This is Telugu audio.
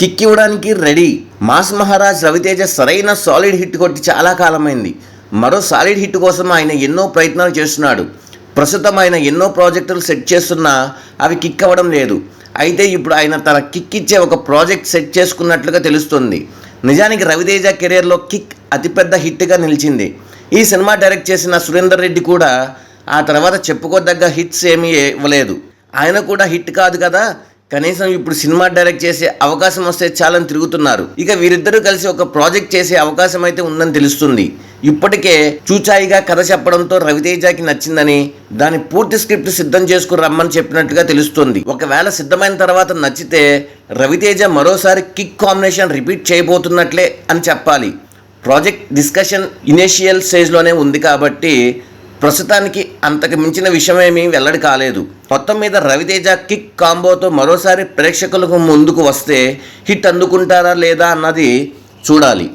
కిక్ ఇవ్వడానికి రెడీ. మాస్ మహారాజ్ రవితేజ సరైన సాలిడ్ హిట్ కొట్టి చాలా కాలమైంది. మరో సాలిడ్ హిట్ కోసం ఆయన ఎన్నో ప్రయత్నాలు చేస్తున్నాడు. ప్రస్తుతం ఆయన ఎన్నో ప్రాజెక్టులు సెట్ చేస్తున్నా అవి కిక్ అవ్వడం లేదు. అయితే ఇప్పుడు ఆయన తన కిక్ ఇచ్చే ఒక ప్రాజెక్ట్ సెట్ చేసుకున్నట్లుగా తెలుస్తుంది. నిజానికి రవితేజ కెరీర్లో కిక్ అతిపెద్ద హిట్గా నిలిచింది. ఈ సినిమా డైరెక్ట్ చేసిన సురేందర్ రెడ్డి కూడా ఆ తర్వాత చెప్పుకోదగ్గ హిట్స్ ఏమీ ఇవ్వలేదు. ఆయన కూడా హిట్ కాదు కదా? కనీసం ఇప్పుడు సినిమా డైరెక్ట్ చేసే అవకాశం వస్తే చాలని తిరుగుతున్నారు. ఇక వీరిద్దరూ కలిసి ఒక ప్రాజెక్ట్ చేసే అవకాశం అయితే ఉందని తెలుస్తుంది. ఇప్పటికే చూచాయిగా కథ చెప్పడంతో రవితేజకి నచ్చిందని దాని పూర్తి స్క్రిప్ట్ సిద్ధం చేసుకుని రమ్మని చెప్పినట్టుగా తెలుస్తుంది. ఒకవేళ సిద్ధమైన తర్వాత నచ్చితే రవితేజ మరోసారి కిక్ కాంబినేషన్ రిపీట్ చేయబోతున్నట్లే అని చెప్పాలి. ప్రాజెక్ట్ డిస్కషన్ ఇనేషియల్ స్టేజ్లోనే ఉంది కాబట్టి ప్రస్తుతానికి అంతకు మించిన విషయమేమీ వెల్లడి కాలేదు. మొత్తం మీద రవితేజ కిక్ కాంబోతో మరోసారి ప్రేక్షకులకు ముందుకు వస్తే హిట్ అందుకుంటారా లేదా అన్నది చూడాలి.